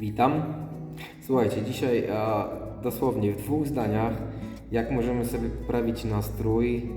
Witam. Słuchajcie, dzisiaj e, dosłownie w dwóch zdaniach, jak możemy sobie poprawić nastrój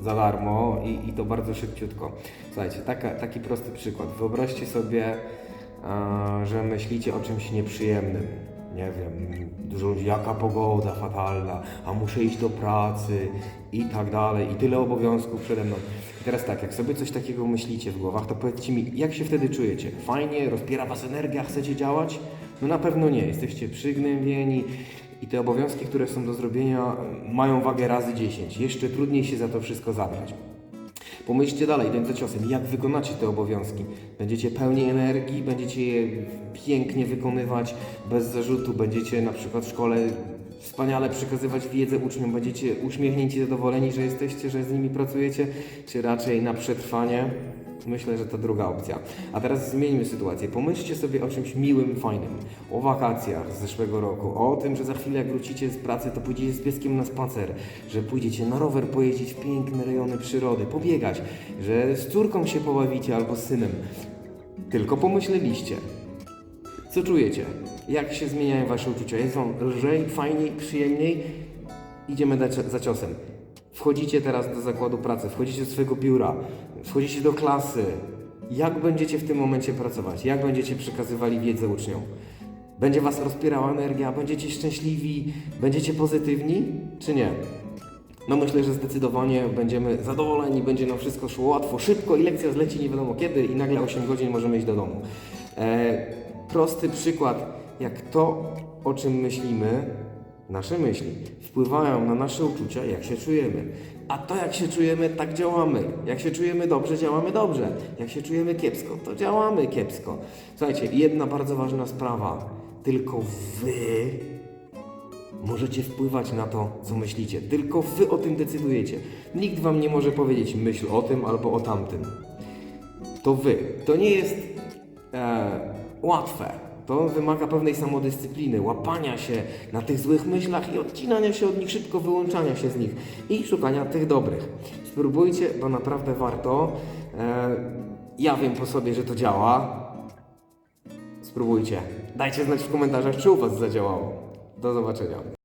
za darmo i, i to bardzo szybciutko. Słuchajcie, taka, taki prosty przykład. Wyobraźcie sobie, e, że myślicie o czymś nieprzyjemnym. Nie wiem, dużo ludzi, jaka pogoda fatalna, a muszę iść do pracy i tak dalej, i tyle obowiązków przede mną. I teraz tak, jak sobie coś takiego myślicie w głowach, to powiedzcie mi, jak się wtedy czujecie? Fajnie, rozpiera was energia, chcecie działać? No na pewno nie, jesteście przygnębieni i te obowiązki, które są do zrobienia, mają wagę razy 10. Jeszcze trudniej się za to wszystko zabrać. Pomyślcie dalej, idąc ciosem, jak wykonacie te obowiązki. Będziecie pełni energii, będziecie je pięknie wykonywać, bez zarzutu, będziecie na przykład w szkole wspaniale przekazywać wiedzę uczniom, będziecie uśmiechnięci, zadowoleni, że jesteście, że z nimi pracujecie, czy raczej na przetrwanie. Myślę, że to druga opcja. A teraz zmieńmy sytuację. Pomyślcie sobie o czymś miłym, fajnym. O wakacjach z zeszłego roku. O tym, że za chwilę jak wrócicie z pracy, to pójdziecie z pieskiem na spacer. Że pójdziecie na rower pojeździć w piękne rejony przyrody, pobiegać. Że z córką się pobawicie albo z synem. Tylko pomyśleliście. Co czujecie? Jak się zmieniają wasze uczucia? Jest wam lżej, fajniej, przyjemniej? Idziemy za ciosem. Wchodzicie teraz do zakładu pracy, wchodzicie do swojego biura, wchodzicie do klasy. Jak będziecie w tym momencie pracować? Jak będziecie przekazywali wiedzę uczniom? Będzie was rozpierała energia? Będziecie szczęśliwi? Będziecie pozytywni? Czy nie? No myślę, że zdecydowanie będziemy zadowoleni, będzie nam wszystko szło łatwo, szybko i lekcja zleci nie wiadomo kiedy i nagle 8 godzin możemy iść do domu. E, prosty przykład, jak to, o czym myślimy, nasze myśli wpływają na nasze uczucia, jak się czujemy. A to, jak się czujemy, tak działamy. Jak się czujemy dobrze, działamy dobrze. Jak się czujemy kiepsko, to działamy kiepsko. Słuchajcie, jedna bardzo ważna sprawa. Tylko wy Możecie wpływać na to, co myślicie. Tylko wy o tym decydujecie. Nikt wam nie może powiedzieć myśl o tym albo o tamtym. To wy. To nie jest e, łatwe. To wymaga pewnej samodyscypliny, łapania się na tych złych myślach i odcinania się od nich szybko, wyłączania się z nich i szukania tych dobrych. Spróbujcie, bo naprawdę warto. E, ja wiem po sobie, że to działa. Spróbujcie. Dajcie znać w komentarzach, czy u Was zadziałało. Do zobaczenia.